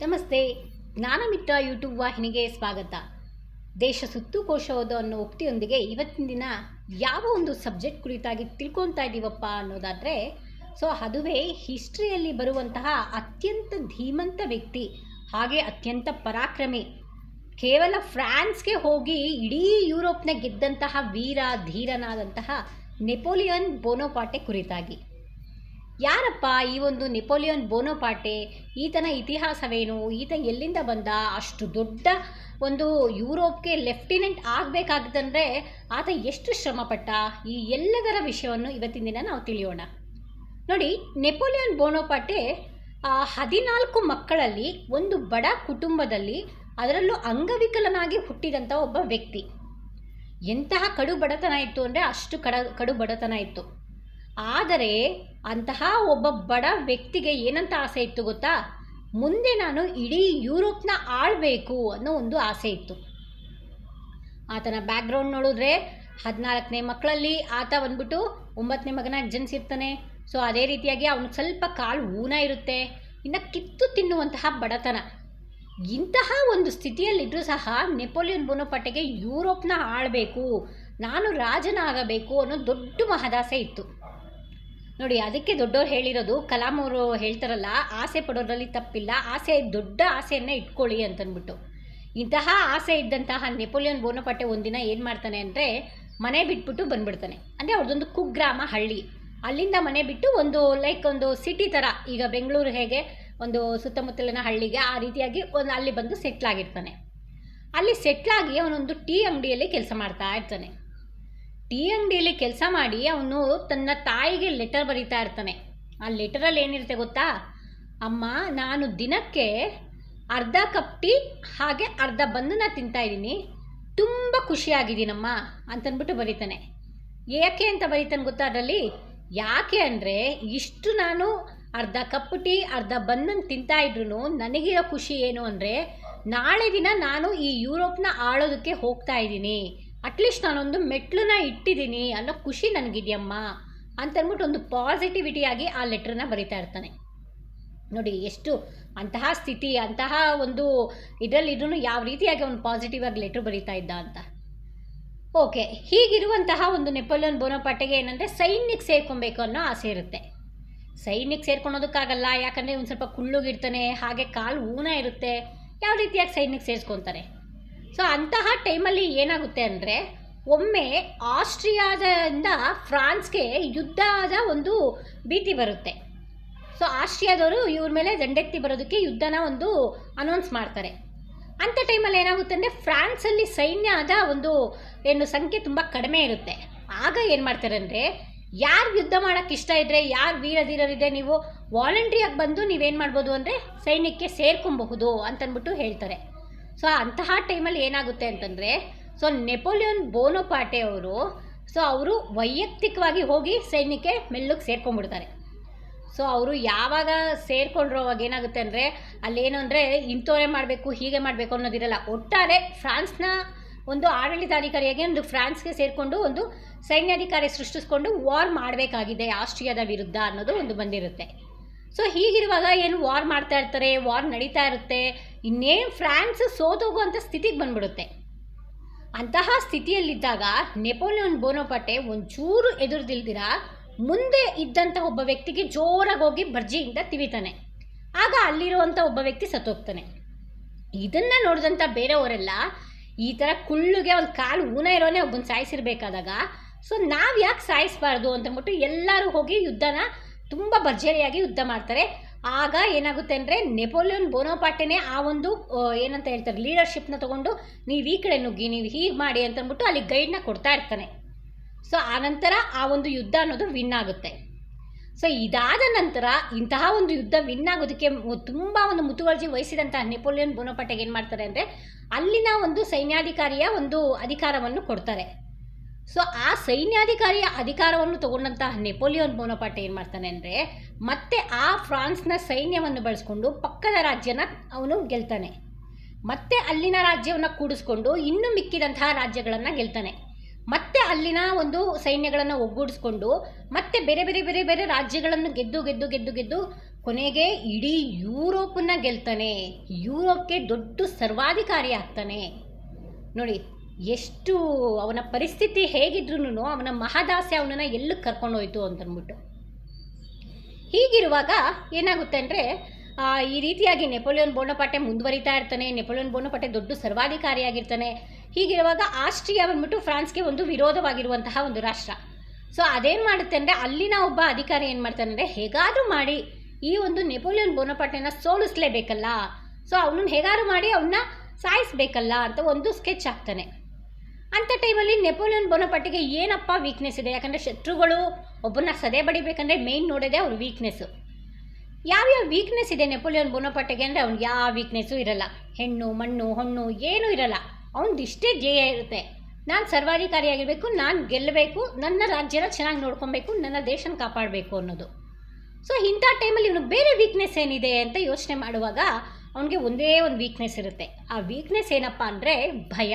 ನಮಸ್ತೆ, ಜ್ಞಾನಮಿತ್ರ ಯೂಟ್ಯೂಬ್ ವಾಹಿನಿಗೆ ಸ್ವಾಗತ. ದೇಶ ಸುತ್ತು ಕೋಶೋದು ಅನ್ನೋ ಉಕ್ತಿಯೊಂದಿಗೆ ಇವತ್ತಿನ ದಿನ ಯಾವ ಒಂದು ಸಬ್ಜೆಕ್ಟ್ ಕುರಿತಾಗಿ ತಿಳ್ಕೊತಾ ಇದ್ದೀವಪ್ಪ ಅನ್ನೋದಾದರೆ, ಸೊ ಅದುವೇ ಹಿಸ್ಟ್ರಿಯಲ್ಲಿ ಬರುವಂತಹ ಅತ್ಯಂತ ಧೀಮಂತ ವ್ಯಕ್ತಿ, ಹಾಗೆ ಅತ್ಯಂತ ಪರಾಕ್ರಮಿ. ಕೇವಲ ಫ್ರಾನ್ಸ್ಗೆ ಹೋಗಿ ಇಡೀ ಯುರೋಪ್ನ ಗೆದ್ದಂತಹ ವೀರ, ಧೀರನಾದಂತಹ ನೆಪೋಲಿಯನ್ ಬೋನೋಪಾಟೆ ಕುರಿತಾಗಿ. ಯಾರಪ್ಪ ಈ ಒಂದು ನೆಪೋಲಿಯನ್ ಬೋನೋಪಾಟೆ ಈತನ ಇತಿಹಾಸವೇನು? ಈತ ಎಲ್ಲಿಂದ ಬಂದ? ಅಷ್ಟು ದೊಡ್ಡ ಒಂದು ಯುರೋಪ್ಗೆ ಲೆಫ್ಟಿನೆಂಟ್ ಆಗಬೇಕಾಗದಂದರೆ ಆತ ಎಷ್ಟು ಶ್ರಮಪಟ್ಟ? ಈ ಎಲ್ಲದರ ವಿಷಯವನ್ನು ಇವತ್ತಿನ ದಿನ ನಾವು ತಿಳಿಯೋಣ. ನೋಡಿ, ನೆಪೋಲಿಯನ್ ಬೋನೋಪಾಟೆ ಹದಿನಾಲ್ಕು ಮಕ್ಕಳಲ್ಲಿ ಒಂದು ಬಡ ಕುಟುಂಬದಲ್ಲಿ ಅದರಲ್ಲೂ ಅಂಗವಿಕಲನಾಗಿ ಹುಟ್ಟಿದಂಥ ಒಬ್ಬ ವ್ಯಕ್ತಿ. ಎಂತಹ ಕಡು ಬಡತನ ಇತ್ತು ಅಂದರೆ ಅಷ್ಟು ಕಡ ಕಡು ಬಡತನ ಇತ್ತು. ಆದರೆ ಅಂತಹ ಒಬ್ಬ ಬಡ ವ್ಯಕ್ತಿಗೆ ಏನಂತ ಆಸೆ ಇತ್ತು ಗೊತ್ತಾ? ಮುಂದೆ ನಾನು ಇಡೀ ಯುರೋಪ್ನ ಆಳಬೇಕು ಅನ್ನೋ ಒಂದು ಆಸೆ ಇತ್ತು. ಆತನ ಬ್ಯಾಕ್ಗ್ರೌಂಡ್ ನೋಡಿದ್ರೆ ಹದಿನಾಲ್ಕನೇ ಮಕ್ಕಳಲ್ಲಿ ಆತ ಬಂದ್ಬಿಟ್ಟು ಒಂಬತ್ತನೇ ಮಗನಾಗಿ ಜನಿಸಿರ್ತಾನೆ ಸೊ ಅದೇ ರೀತಿಯಾಗಿ ಅವನಿಗೆ ಸ್ವಲ್ಪ ಕಾಲು ಊನ ಇರುತ್ತೆ. ಇನ್ನು ಕಿತ್ತು ತಿನ್ನುವಂತಹ ಬಡತನ. ಇಂತಹ ಒಂದು ಸ್ಥಿತಿಯಲ್ಲಿದ್ದರೂ ಸಹ ನೆಪೋಲಿಯನ್ ಬೋನೋಪಾಟೆಗೆ ಯುರೋಪ್ನ ಆಳಬೇಕು, ನಾನು ರಾಜನಾಗಬೇಕು ಅನ್ನೋ ದೊಡ್ಡ ಮಹದಾಸೆ ಇತ್ತು. ನೋಡಿ, ಅದಕ್ಕೆ ದೊಡ್ಡವ್ರು ಹೇಳಿರೋದು, ಕಲಾಂ ಅವರು ಹೇಳ್ತಾರಲ್ಲ, ಆಸೆ ಪಡೋದ್ರಲ್ಲಿ ತಪ್ಪಿಲ್ಲ, ಆಸೆ, ದೊಡ್ಡ ಆಸೆಯನ್ನೇ ಇಟ್ಕೊಳ್ಳಿ ಅಂತಂದ್ಬಿಟ್ಟು. ಇಂತಹ ಆಸೆ ಇದ್ದಂತಹ ನೆಪೋಲಿಯನ್ ಬೋನಪಾಟೆ ಒಂದಿನ ಏನು ಮಾಡ್ತಾನೆ ಅಂದರೆ, ಮನೆ ಬಿಟ್ಬಿಟ್ಟು ಬಂದ್ಬಿಡ್ತಾನೆ. ಅಂದರೆ ಅವ್ರದ್ದೊಂದು ಕುಗ್ರಾಮ ಹಳ್ಳಿ. ಅಲ್ಲಿಂದ ಮನೆ ಬಿಟ್ಟು ಒಂದು ಲೈಕ್ ಒಂದು ಸಿಟಿ ಥರ ಈಗ ಬೆಂಗಳೂರು ಹೇಗೆ, ಒಂದು ಸುತ್ತಮುತ್ತಲಿನ ಹಳ್ಳಿಗೆ ಆ ರೀತಿಯಾಗಿ ಒಂದು ಅಲ್ಲಿ ಬಂದು ಸೆಟ್ಲಾಗಿರ್ತಾನೆ ಅಲ್ಲಿ ಸೆಟ್ಲಾಗಿ ಅವನೊಂದು ಟೀ ಅಂಗಡಿಯಲ್ಲಿ ಕೆಲಸ ಮಾಡ್ತಾ ಇರ್ತಾನೆ. ಟೀ ಅಂಗಡಿಯಲ್ಲಿ ಕೆಲಸ ಮಾಡಿ ಅವನು ತನ್ನ ತಾಯಿಗೆ ಲೆಟರ್ ಬರೀತಾ ಇರ್ತಾನೆ. ಆ ಲೆಟರಲ್ಲಿ ಏನಿರುತ್ತೆ ಗೊತ್ತಾ? ಅಮ್ಮ, ನಾನು ದಿನಕ್ಕೆ ಅರ್ಧ ಕಪ್ ಟೀ, ಹಾಗೆ ಅರ್ಧ ಬಂದನ ತಿಂತಾ ಇದ್ದೀನಿ. ತುಂಬ ಖುಷಿಯಾಗಿದ್ದೀನಮ್ಮ ಅಂತಂದ್ಬಿಟ್ಟು ಬರೀತಾನೆ. ಯಾಕೆ ಅಂತ ಬರೀತಾನೆ ಗೊತ್ತಾ ಅದರಲ್ಲಿ? ಯಾಕೆ ಅಂದರೆ ಇಷ್ಟು ನಾನು ಅರ್ಧ ಕಪ್ ಟೀ, ಅರ್ಧ ಬಂದನ್ ತಿಂತಾ ಇದ್ರು ನನಗಿರೋ ಖುಷಿ ಏನು ಅಂದರೆ ನಾಳೆ ದಿನ ನಾನು ಈ ಯುರೋಪ್ನ ಆಳೋದಕ್ಕೆ ಹೋಗ್ತಾ ಇದ್ದೀನಿ. ಅಟ್ಲೀಸ್ಟ್ ನಾನೊಂದು ಮೆಟ್ಲನ್ನ ಇಟ್ಟಿದ್ದೀನಿ ಅನ್ನೋ ಖುಷಿ ನನಗಿದೆಯಮ್ಮ ಅಂತಂದ್ಬಿಟ್ಟು ಒಂದು ಪಾಸಿಟಿವಿಟಿಯಾಗಿ ಆ ಲೆಟ್ರನ್ನ ಬರಿತಾ ಇರ್ತಾನೆ. ನೋಡಿ ಎಷ್ಟು ಅಂತಹ ಸ್ಥಿತಿ, ಅಂತಹ ಒಂದು ಇದರಲ್ಲಿದ್ರೂ ಯಾವ ರೀತಿಯಾಗಿ ಅವನು ಪಾಸಿಟಿವ್ ಆಗಿ ಲೆಟ್ರ್ ಬರೀತಾ ಇದ್ದ ಅಂತ. ಓಕೆ ಹೀಗಿರುವಂತಹ ಒಂದು ನೆಪೋಲಿಯನ್ ಬೋನಪಾಟೆಗೆ ಏನಂದರೆ ಸೈನ್ಯಕ್ಕೆ ಸೇರ್ಕೊಬೇಕು ಅನ್ನೋ ಆಸೆ ಇರುತ್ತೆ. ಸೈನ್ಯಕ್ಕೆ ಸೇರ್ಕೊಳೋದಕ್ಕಾಗಲ್ಲ, ಯಾಕಂದರೆ ಒಂದು ಸ್ವಲ್ಪ ಕುಳ್ಳುಗಿರ್ತಾನೆ ಹಾಗೆ ಕಾಲು ಊನ ಇರುತ್ತೆ, ಯಾವ ರೀತಿಯಾಗಿ ಸೈನ್ಯಕ್ಕೆ ಸೇರಿಸ್ಕೊತಾರೆ? ಸೊ ಅಂತಹ ಟೈಮಲ್ಲಿ ಏನಾಗುತ್ತೆ ಅಂದರೆ, ಒಮ್ಮೆ ಆಸ್ಟ್ರಿಯಾದಿಂದ ಫ್ರಾನ್ಸ್ಗೆ ಯುದ್ಧದ ಒಂದು ಭೀತಿ ಬರುತ್ತೆ. ಸೊ ಆಸ್ಟ್ರಿಯಾದವರು ಇವ್ರ ಮೇಲೆ ದಂಡೆತ್ತಿ ಬರೋದಕ್ಕೆ ಯುದ್ಧನ ಒಂದು ಅನೌನ್ಸ್ ಮಾಡ್ತಾರೆ. ಅಂಥ ಟೈಮಲ್ಲಿ ಏನಾಗುತ್ತೆ ಅಂದರೆ ಫ್ರಾನ್ಸಲ್ಲಿ ಸೈನ್ಯದ ಒಂದು, ಏನು ಸಂಖ್ಯೆ ತುಂಬ ಕಡಿಮೆ ಇರುತ್ತೆ. ಆಗ ಏನು ಮಾಡ್ತಾರೆ ಅಂದರೆ, ಯಾರು ಯುದ್ಧ ಮಾಡೋಕ್ಕೆ ಇಷ್ಟ ಇದ್ದರೆ ಯಾರು ವೀರಧೀರರಿದೆ ನೀವು ವಾಲಂಟ್ರಿಯಾಗಿ ಬಂದು ನೀವೇನು ಮಾಡ್ಬೋದು ಅಂದರೆ, ಸೈನ್ಯಕ್ಕೆ ಸೇರ್ಕೊಬಹುದು ಅಂತನ್ಬಿಟ್ಟು ಹೇಳ್ತಾರೆ. ಸೊ ಅಂತಹ ಟೈಮಲ್ಲಿ ಏನಾಗುತ್ತೆ ಅಂತಂದರೆ ಸೊ ನೆಪೋಲಿಯನ್ ಬೋನೋಪಾಟೆ ಅವರು ಸೊ ಅವರು ವೈಯಕ್ತಿಕವಾಗಿ ಹೋಗಿ ಸೈನ್ಯಕ್ಕೆ ಮೆಲ್ಲಕ್ಕೆ ಸೇರ್ಕೊಂಡ್ಬಿಡ್ತಾರೆ. ಸೊ ಅವರು ಯಾವಾಗ ಸೇರಿಕೊಂಡ್ರು ಅವಾಗ ಏನಾಗುತ್ತೆ ಅಂದರೆ, ಅಲ್ಲೇನು ಅಂದರೆ ಇಂಥವರೇ ಮಾಡಬೇಕು, ಹೀಗೆ ಮಾಡಬೇಕು ಅನ್ನೋದಿರಲ್ಲ. ಒಟ್ಟಾರೆ ಫ್ರಾನ್ಸ್ನ ಒಂದು ಆಡಳಿತಾಧಿಕಾರಿಯಾಗಿ ಒಂದು ಫ್ರಾನ್ಸ್ಗೆ ಸೇರಿಕೊಂಡು ಒಂದು ಸೈನ್ಯಾಧಿಕಾರಿ ಸೃಷ್ಟಿಸ್ಕೊಂಡು ವಾರ್ ಮಾಡಬೇಕಾಗಿದೆ ಆಸ್ಟ್ರಿಯಾದ ವಿರುದ್ಧ ಅನ್ನೋದು ಒಂದು ಬಂದಿರುತ್ತೆ. ಸೊ ಹೀಗಿರುವಾಗ ಏನು ವಾರ್ ಮಾಡ್ತಾ ಇರ್ತಾರೆ ವಾರ್ ನಡೀತಾ ಇರುತ್ತೆ, ಇನ್ನೇನು ಫ್ರಾನ್ಸ್ ಸೋತೋಗುವಂಥ ಸ್ಥಿತಿಗೆ ಬಂದ್ಬಿಡುತ್ತೆ. ಅಂತಹ ಸ್ಥಿತಿಯಲ್ಲಿದ್ದಾಗ ನೆಪೋಲಿಯನ್ ಬೋನೋಪಾಟೆ ಒಂಚೂರು ಎದುರುದಿಲ್ದಿರ ಮುಂದೆ ಇದ್ದಂಥ ಒಬ್ಬ ವ್ಯಕ್ತಿಗೆ ಜೋರಾಗಿ ಹೋಗಿ ಬರ್ಜಿಯಿಂದ ತಿವಿತಾನೆ. ಆಗ ಅಲ್ಲಿರುವಂಥ ಒಬ್ಬ ವ್ಯಕ್ತಿ ಸತ್ತೋಗ್ತಾನೆ. ಇದನ್ನು ನೋಡಿದಂಥ ಬೇರೆಯವರೆಲ್ಲ ಈ ಥರ ಕುಳ್ಳುಗೆ ಒಂದು ಕಾಲು ಊನ ಇರೋನೇ ಒಬ್ಬನ ಸಾಯಿಸಿರ್ಬೇಕಾದಾಗ, ಸೊ ನಾವು ಯಾಕೆ ಸಾಯಿಸಬಾರ್ದು ಅಂತಂದ್ಬಿಟ್ಟು ಎಲ್ಲರೂ ಹೋಗಿ ಯುದ್ಧನ ತುಂಬ ಭರ್ಜರಿಯಾಗಿ ಯುದ್ಧ ಮಾಡ್ತಾರೆ. ಆಗ ಏನಾಗುತ್ತೆ ಅಂದರೆ ನೆಪೋಲಿಯನ್ ಬೋನೋಪಾಟೆನೇ ಆ ಒಂದು ಏನಂತ ಹೇಳ್ತಾರೆ ಲೀಡರ್ಶಿಪ್ನ ತೊಗೊಂಡು ನೀವು ಈ ಕಡೆ ನುಗ್ಗಿ, ನೀವು ಹೀಗೆ ಮಾಡಿ ಅಂತಂದ್ಬಿಟ್ಟು ಅಲ್ಲಿ ಗೈಡ್ನ ಕೊಡ್ತಾ ಇರ್ತಾನೆ. ಸೊ ಆನಂತರ ಆ ಒಂದು ಯುದ್ಧ ಅನ್ನೋದು ವಿನ್ ಆಗುತ್ತೆ. ಸೊ ಇದಾದ ನಂತರ ಇಂತಹ ಒಂದು ಯುದ್ಧ ವಿನ್ ಆಗೋದಕ್ಕೆ ತುಂಬ ಒಂದು ಮುತುವರ್ಜಿ ವಹಿಸಿದಂತಹ ನೆಪೋಲಿಯನ್ ಬೋನೋಪಾಟೆಗೆ ಏನು ಮಾಡ್ತಾರೆ ಅಂದರೆ ಅಲ್ಲಿನ ಒಂದು ಸೈನ್ಯಾಧಿಕಾರಿಯ ಒಂದು ಅಧಿಕಾರವನ್ನು ಕೊಡ್ತಾರೆ. ಸೊ ಆ ಸೈನ್ಯಾಧಿಕಾರಿಯ ಅಧಿಕಾರವನ್ನು ತಗೊಂಡಂತಹ ನೆಪೋಲಿಯನ್ ಬೋನಪಾಟೆ ಏನು ಮಾಡ್ತಾನೆ ಅಂದರೆ, ಮತ್ತೆ ಆ ಫ್ರಾನ್ಸ್ನ ಸೈನ್ಯವನ್ನು ಬಳಸ್ಕೊಂಡು ಪಕ್ಕದ ರಾಜ್ಯನ ಅವನು ಗೆಲ್ತಾನೆ. ಮತ್ತೆ ಅಲ್ಲಿನ ರಾಜ್ಯವನ್ನು ಕೂಡಿಸ್ಕೊಂಡು ಇನ್ನೂ ಮಿಕ್ಕಿದಂತಹ ರಾಜ್ಯಗಳನ್ನು ಗೆಲ್ತಾನೆ. ಮತ್ತೆ ಅಲ್ಲಿನ ಒಂದು ಸೈನ್ಯಗಳನ್ನು ಒಗ್ಗೂಡಿಸ್ಕೊಂಡು, ಮತ್ತೆ ಬೇರೆ ಬೇರೆ ಬೇರೆ ಬೇರೆ ರಾಜ್ಯಗಳನ್ನು ಗೆದ್ದು ಗೆದ್ದು ಗೆದ್ದು ಗೆದ್ದು ಕೊನೆಗೆ ಇಡೀ ಯೂರೋಪನ್ನ ಗೆಲ್ತಾನೆ. ಯುರೋಪ್ಗೆ ದೊಡ್ಡ ಸರ್ವಾಧಿಕಾರಿ ಆಗ್ತಾನೆ. ನೋಡಿ ಎಷ್ಟು ಅವನ ಪರಿಸ್ಥಿತಿ ಹೇಗಿದ್ರೂ ಅವನ ಮಹಾದಾಸೆ ಅವನನ್ನು ಎಲ್ಲಿಗೆ ಕರ್ಕೊಂಡೋಯ್ತು ಅಂತಂದ್ಬಿಟ್ಟು ಹೀಗಿರುವಾಗ ಏನಾಗುತ್ತೆ ಅಂದರೆ ಈ ರೀತಿಯಾಗಿ ನೆಪೋಲಿಯನ್ ಬೋನಪಾಟೆ ಮುಂದುವರಿತಾ ಇರ್ತಾನೆ, ನೆಪೋಲಿಯನ್ ಬೋನಪಾಟೆ ದೊಡ್ಡ ಸರ್ವಾಧಿಕಾರಿಯಾಗಿರ್ತಾನೆ. ಹೀಗಿರುವಾಗ ಆಸ್ಟ್ರಿಯಾ ಬಂದ್ಬಿಟ್ಟು ಫ್ರಾನ್ಸ್ಗೆ ಒಂದು ವಿರೋಧವಾಗಿರುವಂತಹ ಒಂದು ರಾಷ್ಟ್ರ. ಸೊ, ಅದೇನು ಮಾಡುತ್ತೆ ಅಂದರೆ, ಅಲ್ಲಿನ ಒಬ್ಬ ಅಧಿಕಾರಿ ಏನು ಮಾಡ್ತಾನೆ ಅಂದರೆ, ಹೇಗಾದರೂ ಮಾಡಿ ಈ ಒಂದು ನೆಪೋಲಿಯನ್ ಬೋನಪಾಟೆನ ಸೋಲಿಸ್ಲೇಬೇಕಲ್ಲ. ಸೊ, ಅವನನ್ನು ಹೇಗಾದ್ರು ಮಾಡಿ ಅವನ್ನ ಸಾಯಿಸ್ಬೇಕಲ್ಲ ಅಂತ ಒಂದು ಸ್ಕೆಚ್ ಹಾಕ್ತಾನೆ. ಅಂಥ ಟೈಮಲ್ಲಿ ನೆಪೋಲಿಯನ್ ಬೋನಪಾಟಿಗೆ ಏನಪ್ಪ ವೀಕ್ನೆಸ್ ಇದೆ? ಯಾಕಂದರೆ ಶತ್ರುಗಳು ಒಬ್ಬನ ಸದೆ ಬಡಿಬೇಕಂದ್ರೆ ಮೇಯ್ನ್ ನೋಡೋದೇ ಅವ್ರ ವೀಕ್ನೆಸ್ಸು ಯಾವ್ಯಾವ ವೀಕ್ನೆಸ್ ಇದೆ ನೆಪೋಲಿಯನ್ ಬೋನಪಾಟೆಗೆ ಅಂದರೆ ಅವ್ನಿಗೆ ಯಾವ ವೀಕ್ನೆಸ್ಸು ಇರಲ್ಲ. ಹೆಣ್ಣು, ಮಣ್ಣು, ಹಣ್ಣು ಏನೂ ಇರಲ್ಲ. ಅವ್ನದ್ದು ಇಷ್ಟೇ ಧ್ಯೇಯ ಇರುತ್ತೆ. ನಾನು ಸರ್ವಾಧಿಕಾರಿಯಾಗಿರಬೇಕು ನಾನು ಗೆಲ್ಲಬೇಕು ನನ್ನ ರಾಜ್ಯನ ಚೆನ್ನಾಗಿ ನೋಡ್ಕೊಬೇಕು, ನನ್ನ ದೇಶನ ಕಾಪಾಡಬೇಕು ಅನ್ನೋದು. ಸೊ ಇಂಥ ಟೈಮಲ್ಲಿ ಇವನು ಬೇರೆ ವೀಕ್ನೆಸ್ ಏನಿದೆ ಅಂತ ಯೋಚನೆ ಮಾಡುವಾಗ ಅವನಿಗೆ ಒಂದೇ ಒಂದು ವೀಕ್ನೆಸ್ ಇರುತ್ತೆ. ಆ ವೀಕ್ನೆಸ್ ಏನಪ್ಪ ಅಂದರೆ ಭಯ.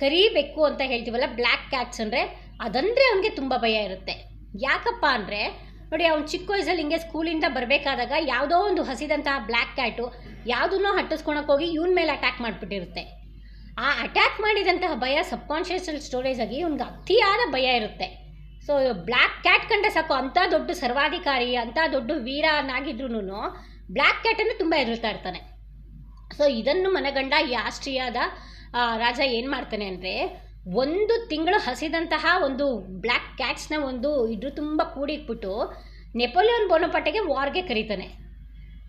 ಕರಿ ಬೆಕ್ಕು ಅಂತ ಹೇಳ್ತೀವಲ್ಲ ಬ್ಲ್ಯಾಕ್ ಕ್ಯಾಟ್ಸ್ ಅಂದರೆ, ಅದಂದರೆ ಅವನಿಗೆ ತುಂಬ ಭಯ ಇರುತ್ತೆ. ಯಾಕಪ್ಪ ಅಂದರೆ, ನೋಡಿ ಅವ್ನು ಚಿಕ್ಕ ವಯಸ್ಸಲ್ಲಿ ಹಿಂಗೆ ಸ್ಕೂಲಿಂದ ಬರಬೇಕಾದಾಗ ಯಾವುದೋ ಒಂದು ಹಸಿದಂತಹ ಬ್ಲ್ಯಾಕ್ ಕ್ಯಾಟು ಯಾವುದನ್ನೋ ಹಟ್ಟಿಸ್ಕೊಳಕ್ಕೆ ಹೋಗಿ ಇವನ ಮೇಲೆ ಅಟ್ಯಾಕ್ ಮಾಡಿಬಿಟ್ಟಿರುತ್ತೆ. ಆ ಅಟ್ಯಾಕ್ ಮಾಡಿದಂತಹ ಭಯ ಸಬ್ಕಾನ್ಷಿಯಸ್ ಸ್ಟೋರೇಜ್ ಆಗಿ ಇವ್ನಿಗೆ ಅತಿಯಾದ ಭಯ ಇರುತ್ತೆ. ಸೊ ಬ್ಲ್ಯಾಕ್ ಕ್ಯಾಟ್ ಕಂಡ್ರೆ ಸಾಕು, ಅಂಥ ದೊಡ್ಡ ಸರ್ವಾಧಿಕಾರಿ, ಅಂಥ ದೊಡ್ಡ ವೀರನಾಗಿದ್ರೂ ಬ್ಲ್ಯಾಕ್ ಕ್ಯಾಟನ್ನು ತುಂಬ ಎದುರ್ತಾ ಇರ್ತಾನೆ. ಸೊ ಇದನ್ನು ಮನಗಂಡ ಈ ರಾಜ ಏನು ಮಾಡ್ತಾನೆ ಅಂದರೆ ಒಂದು ತಿಂಗಳು ಹಸಿದಂತಹ ಒಂದು ಬ್ಲ್ಯಾಕ್ ಕ್ಯಾಟ್ಸ್ನ ಒಂದು ಇದ್ರ ತುಂಬ ಕೂಡಿಟ್ಬಿಟ್ಟು ನೆಪೋಲಿಯನ್ ಬೋನಪಾಟೆಗೆ ವಾರ್ಗೆ ಕರೀತಾನೆ.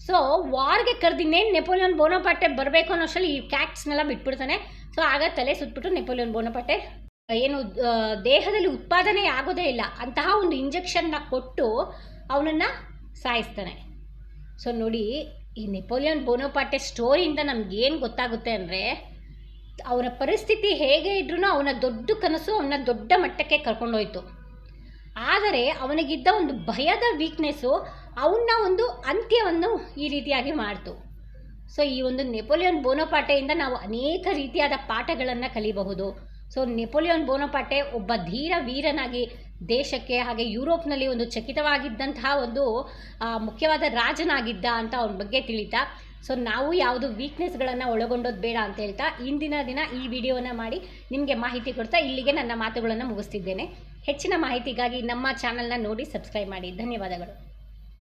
ಸೊ, ವಾರ್ಗೆ ಕರೆದಿನ್ನೇನು ನೆಪೋಲಿಯನ್ ಬೋನಪಾಟೆ ಬರಬೇಕು ಅನ್ನೋ ಅಷ್ಟರಲ್ಲಿ ಈ ಕ್ಯಾಟ್ಸ್ನೆಲ್ಲ ಬಿಟ್ಬಿಡ್ತಾನೆ. ಸೊ, ಆಗ ತಲೆ ಸುತ್ತಬಿಟ್ಟು ನೆಪೋಲಿಯನ್ ಬೋನಪಾಟೆ ಏನು ದೇಹದಲ್ಲಿ ಉತ್ಪಾದನೆ ಆಗೋದೇ ಇಲ್ಲ, ಅಂತಹ ಒಂದು ಇಂಜೆಕ್ಷನ್ನ ಕೊಟ್ಟು ಅವನನ್ನು ಸಾಯಿಸ್ತಾನೆ. ಸೊ, ನೋಡಿ, ಈ ನೆಪೋಲಿಯನ್ ಬೋನೋಪಾಟೆ ಸ್ಟೋರಿಯಿಂದ ಏನು ಗೊತ್ತಾಗುತ್ತೆ ಅಂದರೆ ಅವನ ಪರಿಸ್ಥಿತಿ ಹೇಗೆ ಇದ್ರೂ ಅವನ ದೊಡ್ಡ ಕನಸು ಅವನ ದೊಡ್ಡ ಮಟ್ಟಕ್ಕೆ ಕರ್ಕೊಂಡೋಯ್ತು. ಆದರೆ ಅವನಿಗಿದ್ದ ಒಂದು ಭಯದ ವೀಕ್ನೆಸ್ಸು ಅವನ್ನ ಒಂದು ಅಂತ್ಯವನ್ನು ಈ ರೀತಿಯಾಗಿ ಮಾಡ್ತು. ಸೊ ಈ ಒಂದು ನೆಪೋಲಿಯನ್ ಬೋನೋಪಾಟೆಯಿಂದ ನಾವು ಅನೇಕ ರೀತಿಯಾದ ಪಾಠಗಳನ್ನು ಕಲಿಬಹುದು. ಸೊ ನೆಪೋಲಿಯನ್ ಬೋನೋಪಾಟೆ ಒಬ್ಬ ಧೀರ ವೀರನಾಗಿ ದೇಶಕ್ಕೆ ಹಾಗೆ ಯುರೋಪ್ನಲ್ಲಿ ಒಂದು ಚಕಿತವಾಗಿದ್ದಂತಹ ಒಂದು ಮುಖ್ಯವಾದ ರಾಜನಾಗಿದ್ದ ಅಂತ ಅವನ ಬಗ್ಗೆ ತಿಳಿತಾ ಸೊ ನಾವು ಯಾವುದು ವೀಕ್ನೆಸ್ಗಳನ್ನು ಒಳಗೊಂಡೋದು ಬೇಡ ಅಂತ ಹೇಳ್ತಾ ಇಂದಿನ ದಿನ ಈ ವಿಡಿಯೋನ ಮಾಡಿ ನಿಮಗೆ ಮಾಹಿತಿ ಕೊಡ್ತಾ ಇಲ್ಲಿಗೆ ನನ್ನ ಮಾತುಗಳನ್ನು ಮುಗಿಸ್ತಿದ್ದೇನೆ. ಹೆಚ್ಚಿನ ಮಾಹಿತಿಗಾಗಿ ನಮ್ಮ ಚಾನಲ್ನ ನೋಡಿ ಸಬ್ಸ್ಕ್ರೈಬ್ ಮಾಡಿ. ಧನ್ಯವಾದಗಳು.